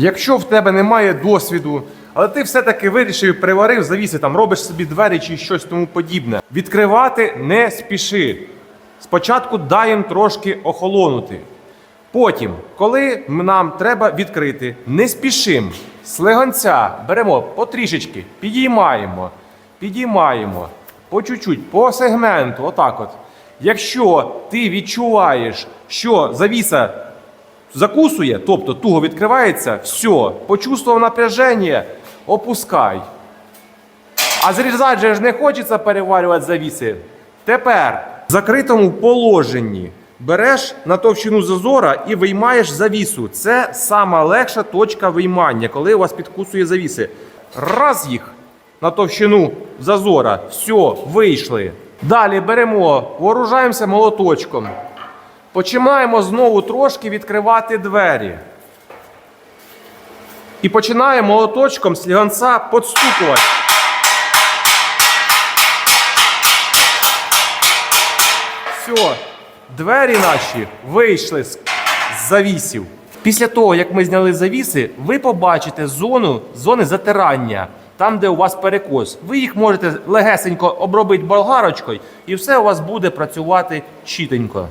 Якщо в тебе немає досвіду, але ти все-таки вирішив, приварив завіси, там робиш собі двері чи щось тому подібне. Відкривати не спіши. Спочатку дай їм трошки охолонути. Потім, коли нам треба відкрити, не спішим. Слегонця беремо потрішечки, підіймаємо, підіймаємо по чуть-чуть, по сегменту, отак от. Якщо ти відчуваєш, що завіса закусує, тобто туго відкривається, все, почувствував напряження, опускай. А зрізати же ж не хочеться переварювати завіси. Тепер в закритому положенні береш на товщину зазора і виймаєш завісу. Це сама легша точка виймання, коли у вас підкусує завіси. Раз їх на товщину зазора. Все, вийшли. Далі беремо, вооружаємося молоточком. Починаємо знову трошки відкривати двері. І починаємо молоточком сліганця подстукувати. Все, двері наші вийшли з завісів. Після того, як ми зняли завіси, ви побачите зону зони затирання, там, де у вас перекос. Ви їх можете легесенько обробити болгарочкою, і все у вас буде працювати чітенько.